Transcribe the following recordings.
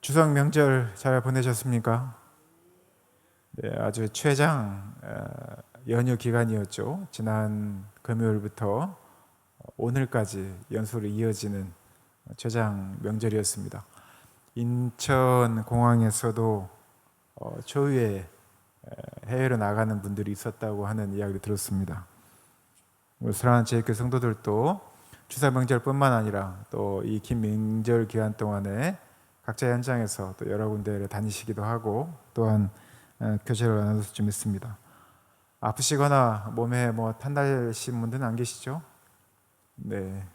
추석 명절 잘 보내셨습니까? 네, 아주 최장 어, 연휴 기간이었죠. 지난 금요일부터 오늘까지 연소로 이어지는 최장 명절이었습니다. 인천 공항에서도 어, 초유의 해외로 나가는 분들이 있었다고 하는 이야기를 들었습니다. 사랑하는 제교 성도들도 추석 명절뿐만 아니라 또 이 긴 명절 기간 동안에 각자 현장에서 또 여러 군데를 다니시기도 하고 또한 어, 교제를 나눠서 좀 있습니다. 아프시거나 몸에 뭐 탄달신 분들은 안 계시죠? 네.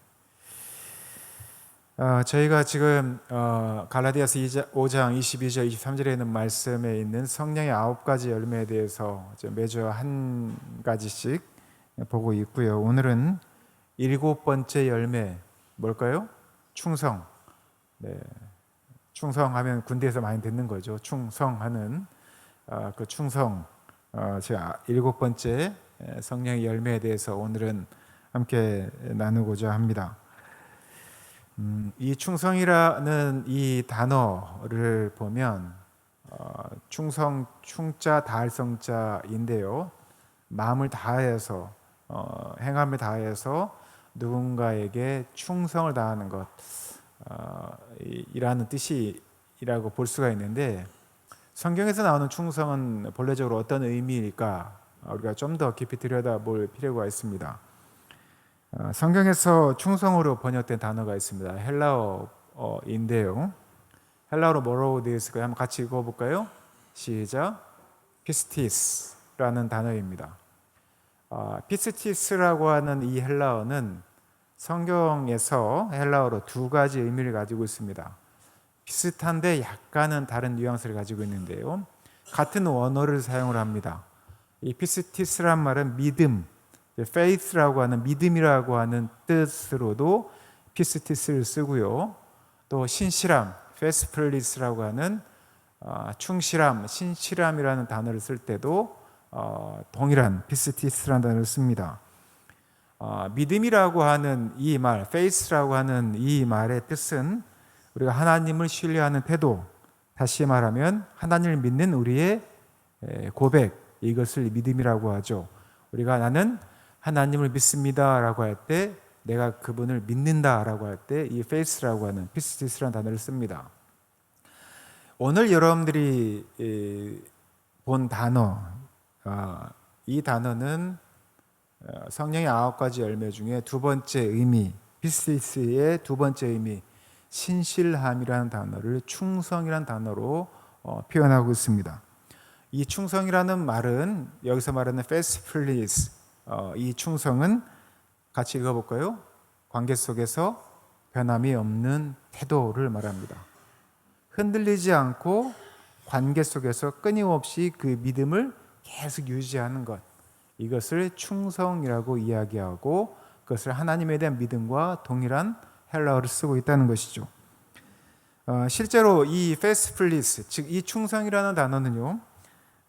어, 저희가 지금 어, 갈라디아서 5장 22절 23절에 있는 말씀에 있는 성령의 아홉 가지 열매에 대해서 매주 한 가지씩 보고 있고요. 오늘은 일곱 번째 열매 뭘까요? 충성. 네. 충성하면 군대에서 많이 듣는 거죠. 충성하는 어, 그 충성. 어, 제가 일곱 번째 성령의 열매에 대해서 오늘은 함께 나누고자 합니다. 음, 이 충성이라는 이 단어를 보면 어, 충성 충자 다할성자인데요. 마음을 다해서 어, 행함을 다해서 누군가에게 충성을 다하는 것 어, 이라는 뜻이라고 볼 수가 있는데 성경에서 나오는 충성은 본래적으로 어떤 의미일까 우리가 좀 더 깊이 들여다볼 필요가 있습니다. 어, 성경에서 충성으로 번역된 단어가 있습니다. 헬라어인데요. 헬라어로 뭐라고 되어 있을까요? 한번 같이 읽어볼까요? 시작. 피스티스라는 단어입니다. 어, 피스티스라고 하는 이 헬라어는 성경에서 헬라어로 두 가지 의미를 가지고 있습니다. 비슷한데 약간은 다른 뉘앙스를 가지고 있는데요. 같은 원어를 사용을 합니다. 이 피스티스란 말은 믿음, faith라고 하는 믿음이라고 하는 뜻으로도 피스티스를 쓰고요. 또 신실함, faithfulness라고 하는 어, 충실함, 신실함이라는 단어를 쓸 때도 어, 동일한 피스티스라는 단어를 씁니다. 어, 믿음이라고 하는 이 말, faith라고 하는 이 말의 뜻은 우리가 하나님을 신뢰하는 태도, 다시 말하면 하나님을 믿는 우리의 고백, 이것을 믿음이라고 하죠. 우리가 나는 하나님을 믿습니다라고 할 때 내가 그분을 믿는다라고 할 때 이 faith라고 하는 피스티스라는 단어를 씁니다. 오늘 여러분들이 본 단어, 아, 이 단어는 어, 성령의 아홉 가지 열매 중에 두 번째 의미, 피스티스의 두 번째 의미, 신실함이라는 단어를 충성이라는 단어로 어, 표현하고 있습니다. 이 충성이라는 말은 여기서 말하는 faithfulness, 어, 이 충성은 같이 읽어볼까요? 관계 속에서 변함이 없는 태도를 말합니다. 흔들리지 않고 관계 속에서 끊임없이 그 믿음을 계속 유지하는 것. 이것을 충성이라고 이야기하고 그것을 하나님에 대한 믿음과 동일한 헬라어를 쓰고 있다는 것이죠. 어, 실제로 이 faithfulness, 즉이 충성이라는 단어는요,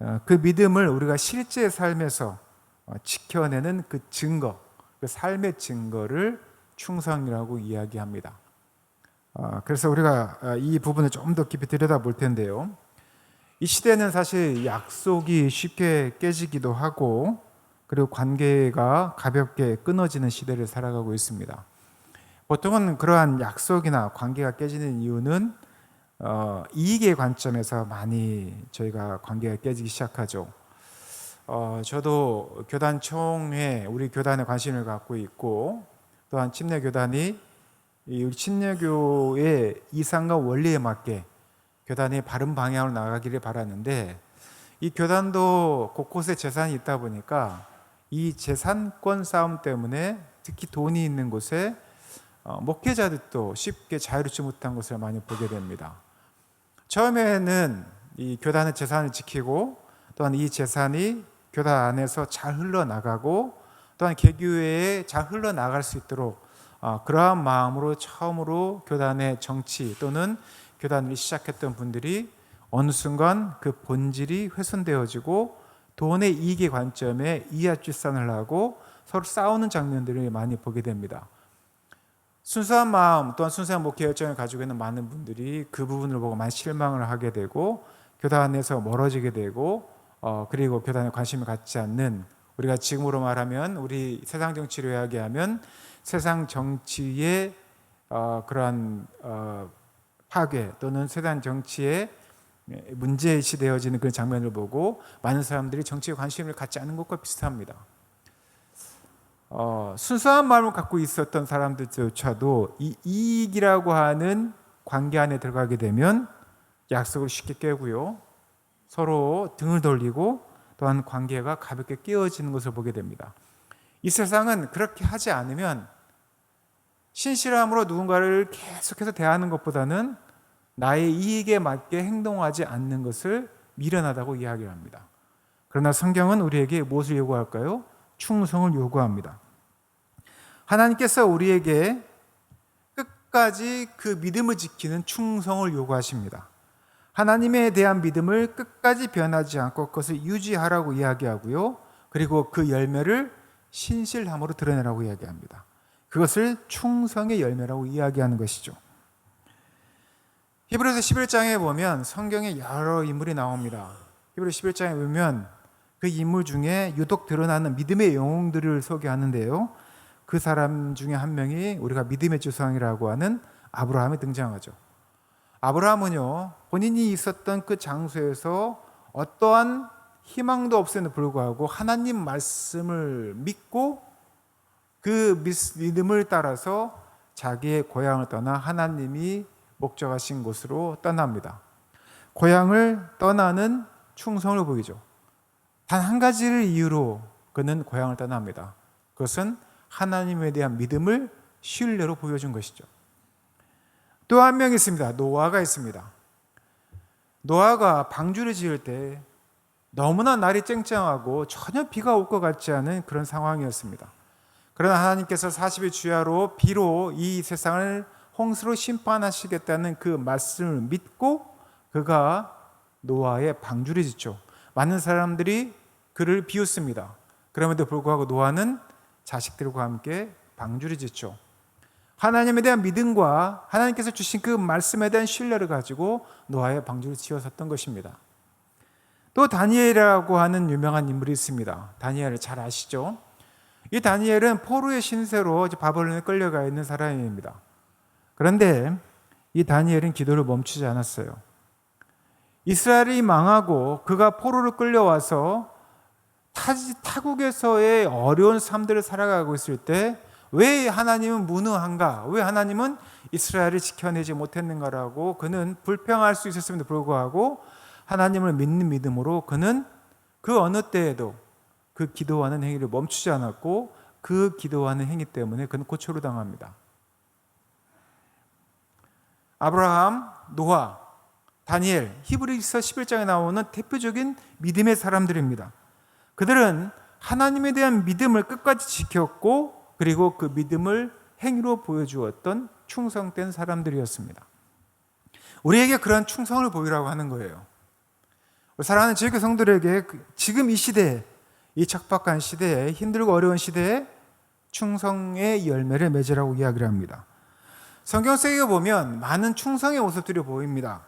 어, 그 믿음을 우리가 실제 삶에서 어, 지켜내는 그 증거, 그 삶의 증거를 충성이라고 이야기합니다. 어, 그래서 우리가 어, 이 부분을 좀 더 깊이 들여다볼 텐데요. 이 시대는 사실 약속이 쉽게 깨지기도 하고 그리고 관계가 가볍게 끊어지는 시대를 살아가고 있습니다. 보통은 그러한 약속이나 관계가 깨지는 이유는 어, 이익의 관점에서 많이 저희가 관계가 깨지기 시작하죠. 어, 저도 교단 총회 우리 교단에 관심을 갖고 있고 또한 침례 교단이 우리 침례 교의 이상과 원리에 맞게 교단이 바른 방향으로 나가기를 바라는데 이 교단도 곳곳에 재산이 있다 보니까 이 재산권 싸움 때문에 특히 돈이 있는 곳에 어, 목회자들도 쉽게 자유롭지 못한 것을 많이 보게 됩니다. 처음에는 이 교단의 재산을 지키고 또한 이 재산이 교단 안에서 잘 흘러나가고 또한 개교회에 잘 흘러나갈 수 있도록 어, 그러한 마음으로 처음으로 교단의 정치 또는 교단을 시작했던 분들이 어느 순간 그 본질이 훼손되어지고 돈의 이익의 관점에 이합집산을 하고 서로 싸우는 장면들을 많이 보게 됩니다. 순수한 마음 또한 순수한 목회 열정을 가지고 있는 많은 분들이 그 부분을 보고 많이 실망을 하게 되고 교단에서 멀어지게 되고 어, 그리고 교단에 관심을 갖지 않는 우리가 지금으로 말하면 우리 세상 정치로 이야기 하면 세상 정치의 어, 그러한 어, 파괴 또는 세상 정치의 문제시 되어지는 그런 장면을 보고 많은 사람들이 정치에 관심을 갖지 않는 것과 비슷합니다. 어, 순수한 마음을 갖고 있었던 사람들조차도 이 이익이라고 하는 관계 안에 들어가게 되면 약속을 쉽게 깨고요. 서로 등을 돌리고 또한 관계가 가볍게 깨어지는 것을 보게 됩니다. 이 세상은 그렇게 하지 않으면 신실함으로 누군가를 계속해서 대하는 것보다는 나의 이익에 맞게 행동하지 않는 것을 미련하다고 이야기합니다. 그러나 성경은 우리에게 무엇을 요구할까요? 충성을 요구합니다. 하나님께서 우리에게 끝까지 그 믿음을 지키는 충성을 요구하십니다. 하나님에 대한 믿음을 끝까지 변하지 않고 그것을 유지하라고 이야기하고요. 그리고 그 열매를 신실함으로 드러내라고 이야기합니다. 그것을 충성의 열매라고 이야기하는 것이죠. 히브리서 11장에 보면 성경에 여러 인물이 나옵니다. 히브리 11장에 보면 그 인물 중에 유독 드러나는 믿음의 영웅들을 소개하는데요. 그 사람 중에 한 명이 우리가 믿음의 조상이라고 하는 아브라함이 등장하죠. 아브라함은요, 본인이 있었던 그 장소에서 어떠한 희망도 없음에도 불구하고 하나님 말씀을 믿고 그 믿음을 따라서 자기의 고향을 떠나 하나님이 목적하신 곳으로 떠납니다. 고향을 떠나는 충성을 보이죠. 단 한 가지를 이유로 그는 고향을 떠납니다. 그것은 하나님에 대한 믿음을 신뢰로 보여준 것이죠. 또 한 명 있습니다. 노아가 있습니다. 노아가 방주를 지을 때 너무나 날이 쨍쨍하고 전혀 비가 올 것 같지 않은 그런 상황이었습니다. 그러나 하나님께서 40일 주야로 비로 이 세상을 홍수로 심판하시겠다는 그 말씀을 믿고 그가 노아의 방주를 짓죠. 많은 사람들이 그를 비웃습니다. 그럼에도 불구하고 노아는 자식들과 함께 방주를 짓죠. 하나님에 대한 믿음과 하나님께서 주신 그 말씀에 대한 신뢰를 가지고 노아의 방주를 지었었던 것입니다. 또 다니엘이라고 하는 유명한 인물이 있습니다. 다니엘을 잘 아시죠? 이 다니엘은 포로의 신세로 바벨론에 끌려가 있는 사람입니다. 그런데 이 다니엘은 기도를 멈추지 않았어요. 이스라엘이 망하고 그가 포로를 끌려와서 타국에서의 어려운 삶들을 살아가고 있을 때 왜 하나님은 무능한가? 왜 하나님은 이스라엘을 지켜내지 못했는가라고 그는 불평할 수 있었음에도 불구하고 하나님을 믿는 믿음으로 그는 그 어느 때에도 그 기도하는 행위를 멈추지 않았고 그 기도하는 행위 때문에 그는 고초를 당합니다. 아브라함, 노아, 다니엘, 히브리서 11장에 나오는 대표적인 믿음의 사람들입니다. 그들은 하나님에 대한 믿음을 끝까지 지켰고 그리고 그 믿음을 행위로 보여주었던 충성된 사람들이었습니다. 우리에게 그런 충성을 보이라고 하는 거예요. 사랑하는 지교 성들에게 그 지금 이 시대에 이 척박한 시대에 힘들고 어려운 시대에 충성의 열매를 맺으라고 이야기를 합니다. 성경 속에 보면 많은 충성의 모습들이 보입니다.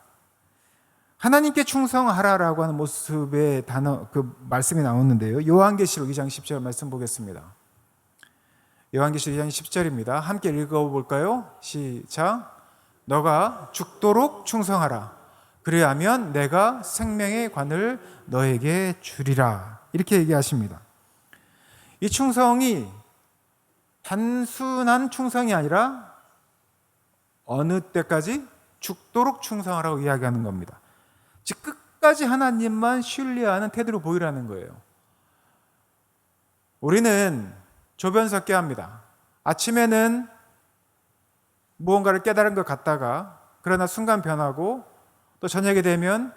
하나님께 충성하라라고 하는 모습의 단어 그 말씀이 나오는데요. 요한계시록 2장 10절 말씀 보겠습니다. 요한계시록 2장 10절입니다. 함께 읽어 볼까요? 시작. 너가 죽도록 충성하라. 그래야면 내가 생명의 관을 너에게 주리라. 이렇게 얘기하십니다. 이 충성이 단순한 충성이 아니라 어느 때까지 죽도록 충성하라고 이야기하는 겁니다. 즉 끝까지 하나님만 신뢰하는 태도를 보이라는 거예요. 우리는 조변석게 합니다. 아침에는 무언가를 깨달은 것 같다가 그러나 순간 변하고 또 저녁에 되면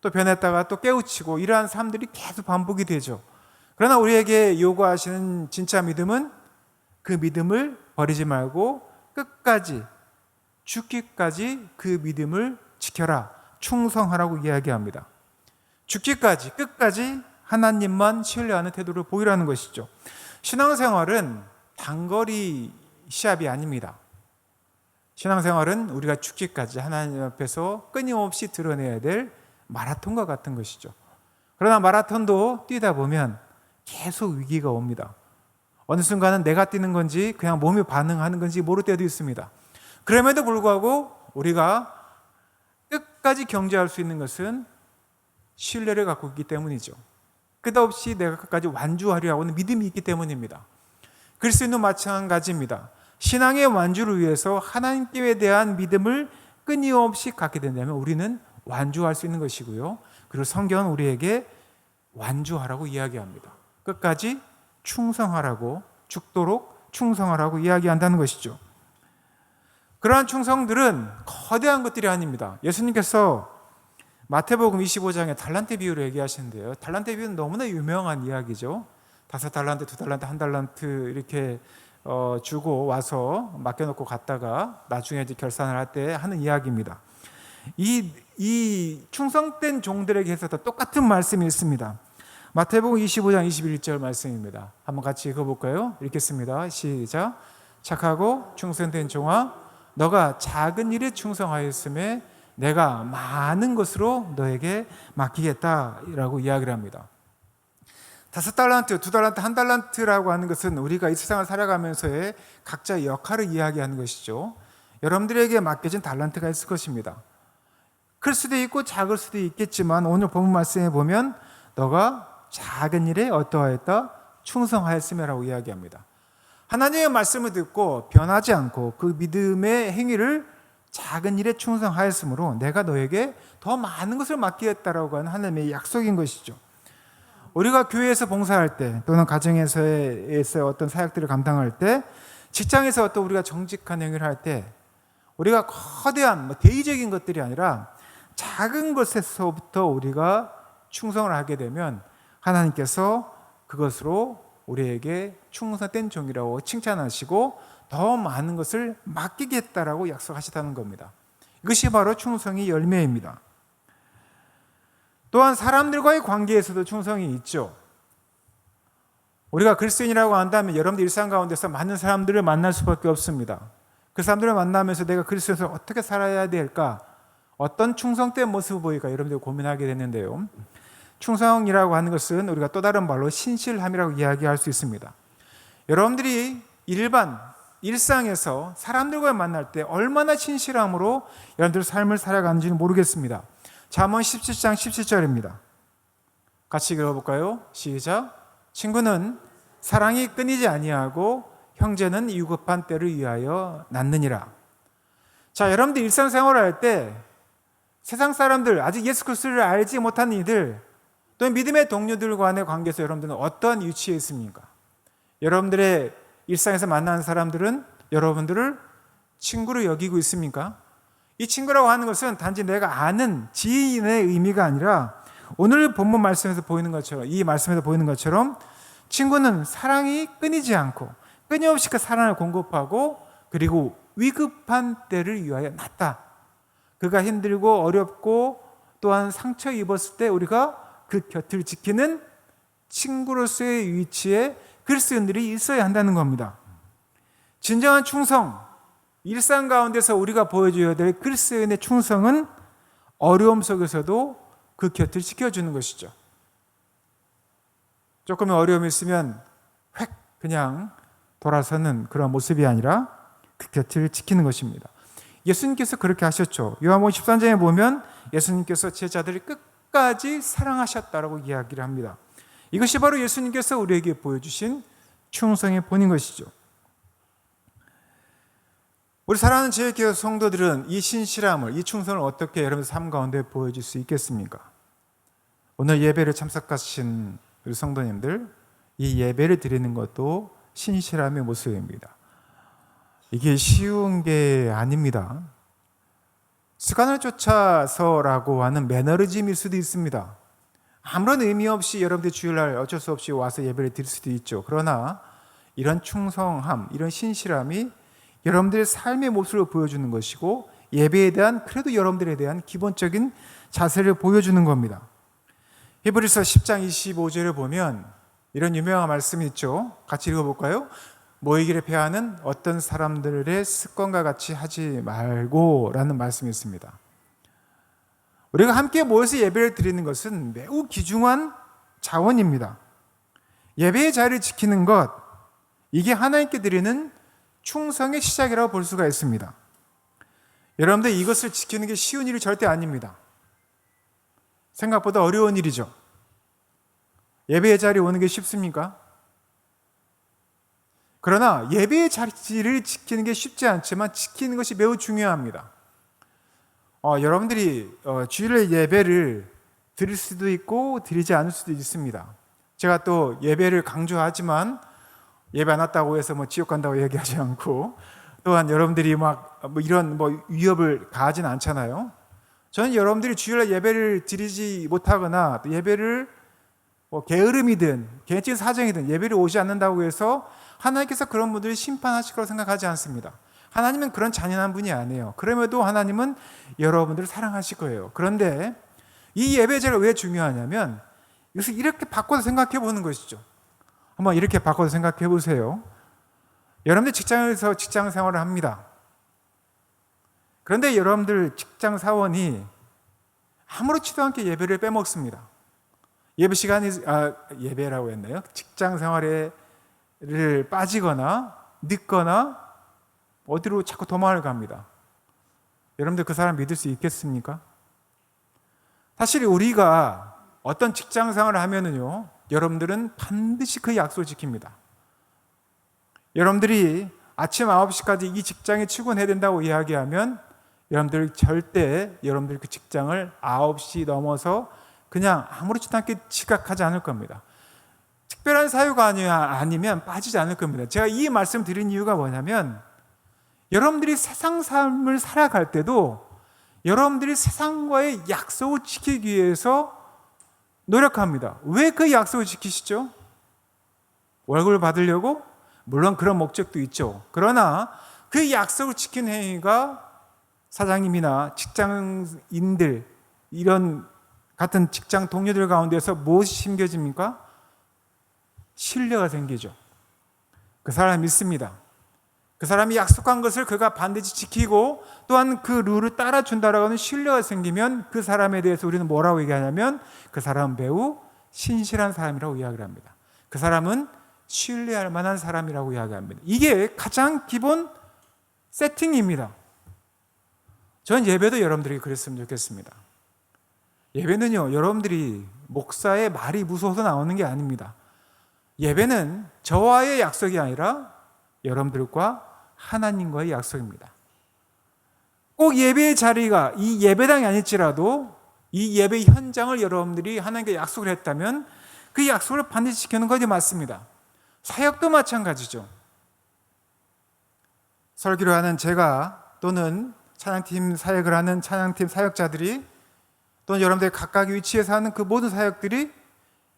또 변했다가 또 깨우치고 이러한 삶들이 계속 반복이 되죠. 그러나 우리에게 요구하시는 진짜 믿음은 그 믿음을 버리지 말고 끝까지 죽기까지 그 믿음을 지켜라. 충성하라고 이야기합니다. 죽기까지, 끝까지 하나님만 신뢰하는 태도를 보이라는 것이죠. 신앙생활은 단거리 시합이 아닙니다. 신앙생활은 우리가 죽기까지 하나님 앞에서 끊임없이 드러내야 될 마라톤과 같은 것이죠. 그러나 마라톤도 뛰다 보면 계속 위기가 옵니다. 어느 순간은 내가 뛰는 건지 그냥 몸이 반응하는 건지 모를 때도 있습니다. 그럼에도 불구하고 우리가 끝까지 경제할 수 있는 것은 신뢰를 갖고 있기 때문이죠. 끝없이 내가 끝까지 완주하려 하는 믿음이 있기 때문입니다. 그리스도는 마찬가지입니다. 신앙의 완주를 위해서 하나님께 대한 믿음을 끊임없이 갖게 된다면 우리는 완주할 수 있는 것이고요. 그리고 성경은 우리에게 완주하라고 이야기합니다. 끝까지 충성하라고 죽도록 충성하라고 이야기한다는 것이죠. 그러한 충성들은 거대한 것들이 아닙니다. 예수님께서 마태복음 25장에 달란트 비유를 얘기하시는데요. 달란트 비유는 너무나 유명한 이야기죠. 다섯 달란트, 두 달란트, 한 달란트 이렇게 어, 주고 와서 맡겨놓고 갔다가 나중에 이제 결산을 할 때 하는 이야기입니다. 이, 이 충성된 종들에게 해서도 똑같은 말씀이 있습니다. 마태복음 25장 21절 말씀입니다. 한번 같이 읽어볼까요? 읽겠습니다. 시작. 착하고 충성된 종아, 너가 작은 일에 충성하였음에 내가 많은 것으로 너에게 맡기겠다라고 이야기를 합니다. 다섯 달란트, 두 달란트, 한 달란트라고 하는 것은 우리가 이 세상을 살아가면서의 각자의 역할을 이야기하는 것이죠. 여러분들에게 맡겨진 달란트가 있을 것입니다. 클 수도 있고 작을 수도 있겠지만 오늘 본문 말씀에 보면 너가 작은 일에 어떠하였다 충성하였음이라고 이야기합니다. 하나님의 말씀을 듣고 변하지 않고 그 믿음의 행위를 작은 일에 충성하였으므로 내가 너에게 더 많은 것을 맡기겠다라고 하는 하나님의 약속인 것이죠. 우리가 교회에서 봉사할 때 또는 가정에서의 어떤 사역들을 감당할 때 직장에서 어떤 우리가 정직한 행위를 할 때 우리가 거대한 뭐 대의적인 것들이 아니라 작은 것에서부터 우리가 충성을 하게 되면 하나님께서 그것으로 우리에게 충성된 종이라고 칭찬하시고 더 많은 것을 맡기겠다라고 약속하시다는 겁니다. 이것이 바로 충성의 열매입니다. 또한 사람들과의 관계에서도 충성이 있죠. 우리가 그리스도인이라고 한다면 여러분들 일상 가운데서 많은 사람들을 만날 수밖에 없습니다. 그 사람들을 만나면서 내가 그리스도에서 어떻게 살아야 될까? 어떤 충성된 모습을 보일까? 여러분들 고민하게 되는데요. 충성이라고 하는 것은 우리가 또 다른 말로 신실함이라고 이야기할 수 있습니다. 여러분들이 일반 일상에서 사람들과 만날 때 얼마나 신실함으로 여러분들 삶을 살아가는지는 모르겠습니다. 잠언 17장 17절입니다. 같이 읽어볼까요? 시작. 친구는 사랑이 끊이지 아니하고 형제는 유급한 때를 위하여 낳느니라. 자, 여러분들 일상생활을 할때 세상 사람들 아직 예수 그리스도를 알지 못한 이들 또 믿음의 동료들 간의 관계에서 여러분들은 어떠한 위치에 있습니까? 여러분들의 일상에서 만나는 사람들은 여러분들을 친구로 여기고 있습니까? 이 친구라고 하는 것은 단지 내가 아는 지인의 의미가 아니라 오늘 본문 말씀에서 보이는 것처럼 이 말씀에서 보이는 것처럼 친구는 사랑이 끊이지 않고 끊임없이 그 사랑을 공급하고 그리고 위급한 때를 위하여 낳다. 그가 힘들고 어렵고 또한 상처 입었을 때 우리가 그 곁을 지키는 친구로서의 위치에 그리스도인들이 있어야 한다는 겁니다. 진정한 충성, 일상 가운데서 우리가 보여줘야 될 그리스도인의 충성은 어려움 속에서도 그 곁을 지켜주는 것이죠. 조금의 어려움이 있으면 획 그냥 돌아서는 그런 모습이 아니라 그 곁을 지키는 것입니다. 예수님께서 그렇게 하셨죠. 요한복음 13장에 보면 예수님께서 제자들을 끝 까지 사랑하셨다라고 이야기를 합니다. 이것이 바로 예수님께서 우리에게 보여주신 충성의 본인 것이죠. 우리 사랑하는 제일교회 성도들은 이 신실함을, 이 충성을 어떻게 여러분 삶 가운데 보여줄 수 있겠습니까? 오늘 예배를 참석하신 우리 성도님들, 이 예배를 드리는 것도 신실함의 모습입니다. 이게 쉬운 게 아닙니다. 습관을 쫓아서라고 하는 매너리즘일 수도 있습니다. 아무런 의미 없이 여러분들 주일날 어쩔 수 없이 와서 예배를 드릴 수도 있죠. 그러나 이런 충성함, 이런 신실함이 여러분들의 삶의 모습을 보여주는 것이고 예배에 대한 그래도 여러분들에 대한 기본적인 자세를 보여주는 겁니다. 히브리서 10장 25절을 보면 이런 유명한 말씀이 있죠. 같이 읽어볼까요? 모이기를 패하는 어떤 사람들의 습관과 같이 하지 말고라는 말씀이 있습니다. 우리가 함께 모여서 예배를 드리는 것은 매우 귀중한 자원입니다. 예배의 자리를 지키는 것, 이게 하나님께 드리는 충성의 시작이라고 볼 수가 있습니다. 여러분들 이것을 지키는 게 쉬운 일이 절대 아닙니다. 생각보다 어려운 일이죠. 예배의 자리에 오는 게 쉽습니까? 그러나 예배의 자리를 지키는 게 쉽지 않지만 지키는 것이 매우 중요합니다. 어, 여러분들이 어, 주일의 예배를 드릴 수도 있고 드리지 않을 수도 있습니다. 제가 또 예배를 강조하지만 예배 안 왔다고 해서 뭐 지옥 간다고 얘기하지 않고 또한 여러분들이 막 뭐 이런 뭐 위협을 가하진 않잖아요. 저는 여러분들이 주일날 예배를 드리지 못하거나 또 예배를 뭐 게으름이든 개인적인 사정이든 예배를 오지 않는다고 해서 하나님께서 그런 분들을 심판하실 거라고 생각하지 않습니다. 하나님은 그런 잔인한 분이 아니에요. 그럼에도 하나님은 여러분들을 사랑하실 거예요. 그런데 이 예배제가 왜 중요하냐면 이것을 이렇게 바꿔서 생각해 보는 것이죠. 한번 이렇게 바꿔서 생각해 보세요. 여러분들 직장에서 직장 생활을 합니다. 그런데 여러분들 직장 사원이 아무렇지도 않게 예배를 빼먹습니다. 예배 시간이 아, 예배라고 했나요? 직장 생활에 를 빠지거나 늦거나 어디로 자꾸 도망을 갑니다. 여러분들 그 사람 믿을 수 있겠습니까? 사실 우리가 어떤 직장 생활을 하면은요, 여러분들은 반드시 그 약속을 지킵니다. 여러분들이 아침 9시까지 이 직장에 출근해야 된다고 이야기하면 여러분들 절대 여러분들 그 직장을 9시 넘어서 그냥 아무렇지도 않게 지각하지 않을 겁니다. 특별한 사유가 아니면 빠지지 않을 겁니다. 제가 이 말씀 드린 이유가 뭐냐면 여러분들이 세상 삶을 살아갈 때도 여러분들이 세상과의 약속을 지키기 위해서 노력합니다. 왜 그 약속을 지키시죠? 월급을 받으려고? 물론 그런 목적도 있죠. 그러나 그 약속을 지키는 행위가 사장님이나 직장인들 이런 같은 직장 동료들 가운데서 무엇이 심겨집니까? 신뢰가 생기죠. 그 사람 믿습니다. 그 사람이 약속한 것을 그가 반드시 지키고 또한 그 룰을 따라준다라고 하는 신뢰가 생기면 그 사람에 대해서 우리는 뭐라고 얘기하냐면 그 사람은 매우 신실한 사람이라고 이야기를 합니다. 그 사람은 신뢰할 만한 사람이라고 이야기합니다. 이게 가장 기본 세팅입니다. 전 예배도 여러분들이 그랬으면 좋겠습니다. 예배는요, 여러분들이 목사의 말이 무서워서 나오는 게 아닙니다. 예배는 저와의 약속이 아니라 여러분들과 하나님과의 약속입니다. 꼭 예배의 자리가 이 예배당이 아닐지라도 이 예배 현장을 여러분들이 하나님께 약속을 했다면 그 약속을 반드시 지키는 것이 맞습니다. 사역도 마찬가지죠. 설교를 하는 제가 또는 찬양팀 사역을 하는 찬양팀 사역자들이 또는 여러분들 각각 위치에서 하는 그 모든 사역들이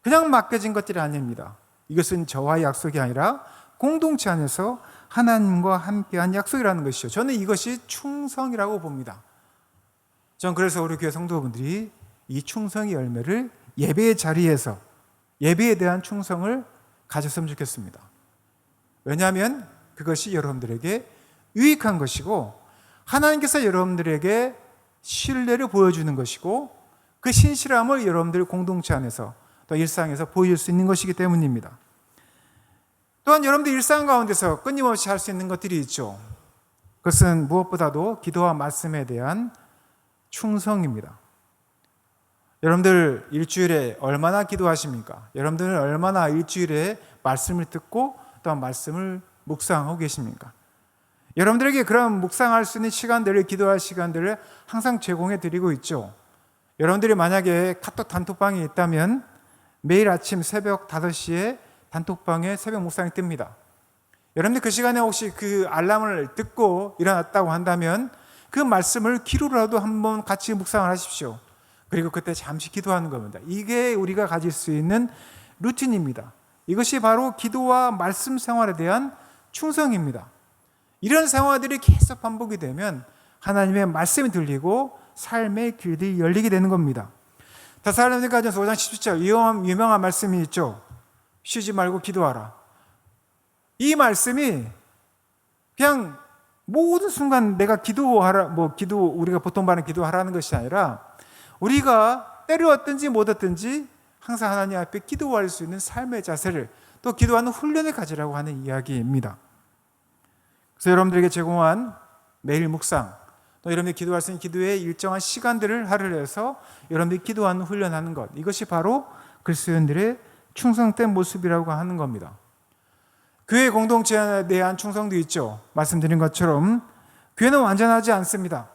그냥 맡겨진 것들이 아닙니다. 이것은 저와의 약속이 아니라 공동체 안에서 하나님과 함께한 약속이라는 것이죠. 저는 이것이 충성이라고 봅니다. 전 그래서 우리 교회 성도분들이 이 충성의 열매를 예배의 자리에서 예배에 대한 충성을 가졌으면 좋겠습니다. 왜냐하면 그것이 여러분들에게 유익한 것이고 하나님께서 여러분들에게 신뢰를 보여주는 것이고 그 신실함을 여러분들 공동체 안에서 또 일상에서 보일 수 있는 것이기 때문입니다. 또한 여러분들 일상 가운데서 끊임없이 할 수 있는 것들이 있죠. 그것은 무엇보다도 기도와 말씀에 대한 충성입니다. 여러분들 일주일에 얼마나 기도하십니까? 여러분들은 얼마나 일주일에 말씀을 듣고 또한 말씀을 묵상하고 계십니까? 여러분들에게 그런 묵상할 수 있는 시간들을 기도할 시간들을 항상 제공해 드리고 있죠. 여러분들이 만약에 카톡 단톡방이 있다면 매일 아침 새벽 5시에 단톡방에 새벽 묵상이 뜹니다. 여러분들 그 시간에 혹시 그 알람을 듣고 일어났다고 한다면 그 말씀을 기로라도 한번 같이 묵상을 하십시오. 그리고 그때 잠시 기도하는 겁니다. 이게 우리가 가질 수 있는 루틴입니다. 이것이 바로 기도와 말씀 생활에 대한 충성입니다. 이런 생활들이 계속 반복이 되면 하나님의 말씀이 들리고 삶의 길이 열리게 되는 겁니다. 다살로니가전서 5장 17절 유명한, 유명한 말씀이 있죠. 쉬지 말고 기도하라. 이 말씀이 그냥 모든 순간 내가 기도하라, 뭐 기도, 우리가 보통 받는 기도하라는 것이 아니라 우리가 때를 얻든지 못 얻든지 항상 하나님 앞에 기도할 수 있는 삶의 자세를 또 기도하는 훈련을 가지라고 하는 이야기입니다. 그래서 여러분들에게 제공한 매일 묵상, 또 여러분들이 기도할 수 있는 기도의 일정한 시간들을 하루를 해서 여러분들이 기도하는 훈련하는 것. 이것이 바로 그리스도인들의 충성된 모습이라고 하는 겁니다. 교회 공동체에 대한 충성도 있죠. 말씀드린 것처럼 교회는 완전하지 않습니다.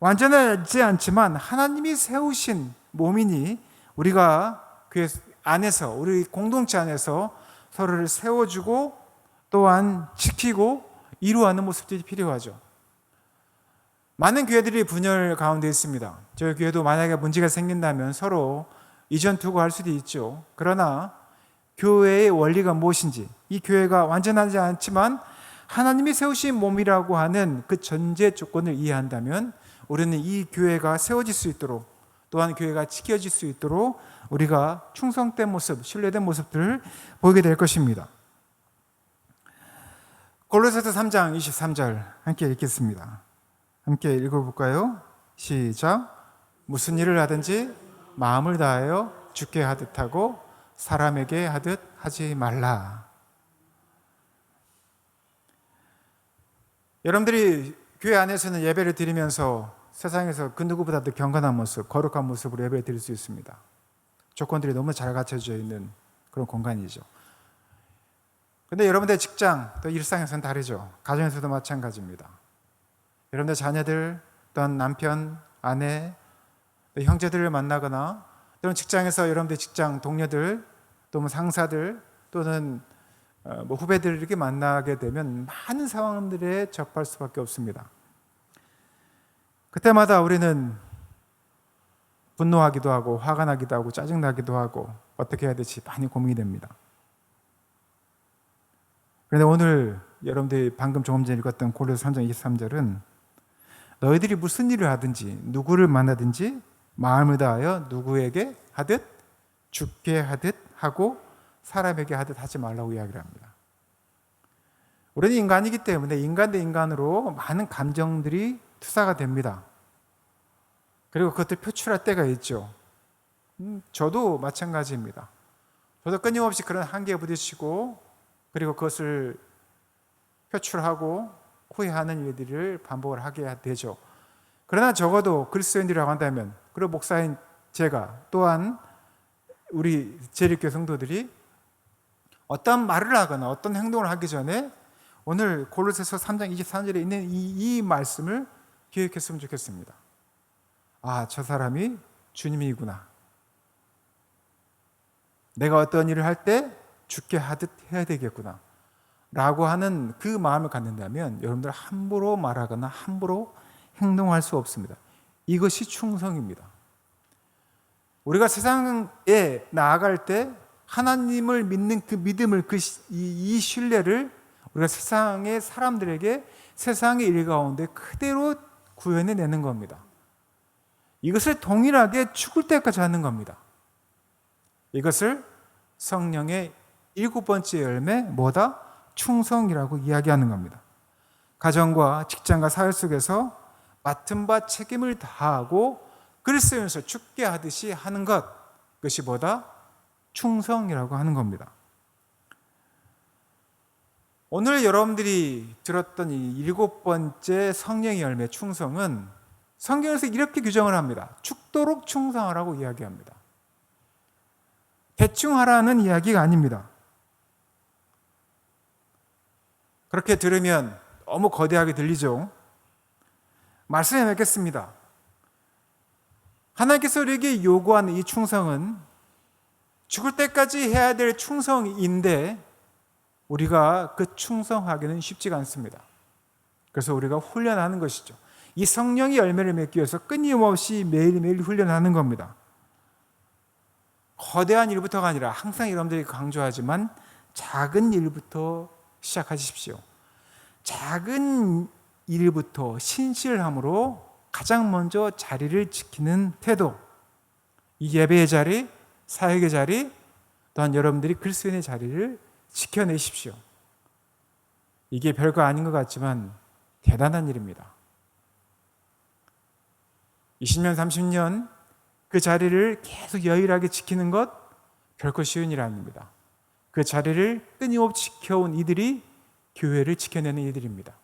완전하지 않지만 하나님이 세우신 몸이니 우리가 교회 안에서 우리 공동체 안에서 서로를 세워주고 또한 지키고 이루어가는 모습들이 필요하죠. 많은 교회들이 분열 가운데 있습니다. 저희 교회도 만약에 문제가 생긴다면 서로 이전 투구할 수도 있죠. 그러나 교회의 원리가 무엇인지 이 교회가 완전하지 않지만 하나님이 세우신 몸이라고 하는 그 전제 조건을 이해한다면 우리는 이 교회가 세워질 수 있도록 또한 교회가 지켜질 수 있도록 우리가 충성된 모습, 신뢰된 모습들을 보게 될 것입니다. 골로새서 3장 23절 함께 읽겠습니다. 함께 읽어볼까요? 시작. 무슨 일을 하든지 마음을 다하여 죽게 하듯 하고 사람에게 하듯 하지 말라. 여러분들이 교회 안에서는 예배를 드리면서 세상에서 그 누구보다도 경건한 모습, 거룩한 모습으로 예배를 드릴 수 있습니다. 조건들이 너무 잘 갖춰져 있는 그런 공간이죠. 근데 여러분들 직장, 또 일상에서는 다르죠. 가정에서도 마찬가지입니다. 여러분들 자녀들, 또는 남편, 아내, 형제들을 만나거나 또는 직장에서 여러분들 직장 동료들, 또는 뭐 상사들, 또는 어, 뭐 후배들 이렇게 만나게 되면 많은 상황들에 접할 수밖에 없습니다. 그때마다 우리는 분노하기도 하고 화가 나기도 하고 짜증나기도 하고 어떻게 해야 될지 많이 고민이 됩니다. 그런데 오늘 여러분들이 방금 조금 전에 읽었던 고려서 3장 23절은 너희들이 무슨 일을 하든지 누구를 만나든지 마음을 다하여 누구에게 하듯 죽게 하듯 하고 사람에게 하듯 하지 말라고 이야기를 합니다. 우리는 인간이기 때문에 인간 대 인간으로 많은 감정들이 투사가 됩니다. 그리고 그것들 표출할 때가 있죠. 음, 저도 마찬가지입니다. 저도 끊임없이 그런 한계에 부딪히고 그리고 그것을 표출하고 후회하는 일들을 반복을 하게 되죠. 그러나 적어도 그리스도인이라고 한다면 그리고 목사인 제가 또한 우리 재립교 성도들이 어떤 말을 하거나 어떤 행동을 하기 전에 오늘 골로새서 3장 23절에 있는 이, 이 말씀을 기억했으면 좋겠습니다. 아, 저 사람이 주님이구나. 내가 어떤 일을 할 때 죽게 하듯 해야 되겠구나. 라고 하는 그 마음을 갖는다면 여러분들 함부로 말하거나 함부로 행동할 수 없습니다. 이것이 충성입니다. 우리가 세상에 나아갈 때 하나님을 믿는 그 믿음을 그 이 신뢰를 우리가 세상의 사람들에게 세상의 일 가운데 그대로 구현해 내는 겁니다. 이것을 동일하게 죽을 때까지 하는 겁니다. 이것을 성령의 일곱 번째 열매 뭐다? 충성이라고 이야기하는 겁니다. 가정과 직장과 사회 속에서 맡은 바 책임을 다하고 그리스도에서 죽게 하듯이 하는 것 그것이 뭐다? 충성이라고 하는 겁니다. 오늘 여러분들이 들었던 이 일곱 번째 성령의 열매 충성은 성경에서 이렇게 규정을 합니다. 죽도록 충성하라고 이야기합니다. 대충 하라는 이야기가 아닙니다. 그렇게 들으면 너무 거대하게 들리죠. 말씀해 맺겠습니다. 하나님께서 우리에게 요구하는 이 충성은 죽을 때까지 해야 될 충성인데 우리가 그 충성하기는 쉽지가 않습니다. 그래서 우리가 훈련하는 것이죠. 이 성령의 열매를 맺기 위해서 끊임없이 매일매일 훈련하는 겁니다. 거대한 일부터가 아니라 항상 여러분들이 강조하지만 작은 일부터 시작하십시오. 작은 일부터 신실함으로 가장 먼저 자리를 지키는 태도. 이 예배의 자리, 사역의 자리, 또한 여러분들이 그리스도인의 자리를 지켜내십시오. 이게 별거 아닌 것 같지만 대단한 일입니다. 20년, 30년 그 자리를 계속 여일하게 지키는 것 결코 쉬운 일 아닙니다. 그 자리를 끊임없이 지켜온 이들이 교회를 지켜내는 이들입니다.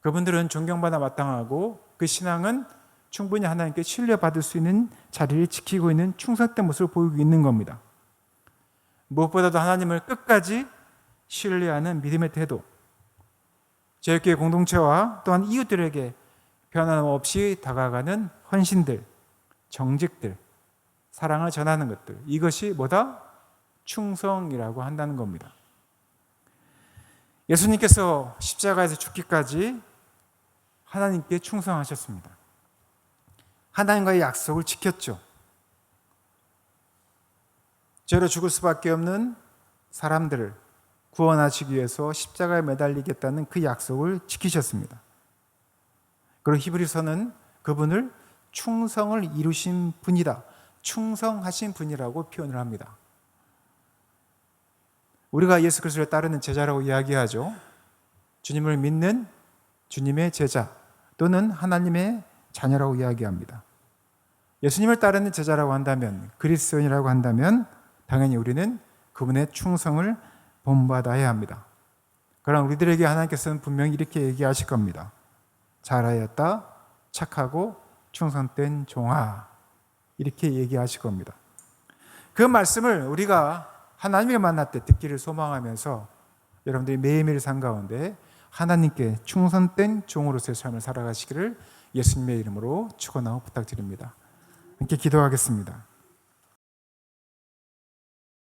그분들은 존경받아 마땅하고 그 신앙은 충분히 하나님께 신뢰받을 수 있는 자리를 지키고 있는 충성된 모습을 보이고 있는 겁니다. 무엇보다도 하나님을 끝까지 신뢰하는 믿음의 태도. 제교회 공동체와 또한 이웃들에게 변함없이 다가가는 헌신들, 정직들, 사랑을 전하는 것들. 이것이 뭐다? 충성이라고 한다는 겁니다. 예수님께서 십자가에서 죽기까지 하나님께 충성하셨습니다. 하나님과의 약속을 지켰죠. 죄로 죽을 수밖에 없는 사람들을 구원하시기 위해서 십자가에 매달리겠다는 그 약속을 지키셨습니다. 그리고 히브리서는 그분을 충성을 이루신 분이다. 충성하신 분이라고 표현을 합니다. 우리가 예수 그리스도를 따르는 제자라고 이야기하죠. 주님을 믿는 주님의 제자 또는 하나님의 자녀라고 이야기합니다. 예수님을 따르는 제자라고 한다면 그리스도인이라고 한다면 당연히 우리는 그분의 충성을 본받아야 합니다. 그럼 우리들에게 하나님께서는 분명히 이렇게 얘기하실 겁니다. 잘하였다, 착하고 충성된 종아. 이렇게 얘기하실 겁니다. 그 말씀을 우리가 하나님을 만날 때 듣기를 소망하면서 여러분들이 매일매일 산 가운데 하나님께 충성된 종으로서의 삶을 살아가시기를 예수님의 이름으로 축원하고 부탁드립니다. 함께 기도하겠습니다.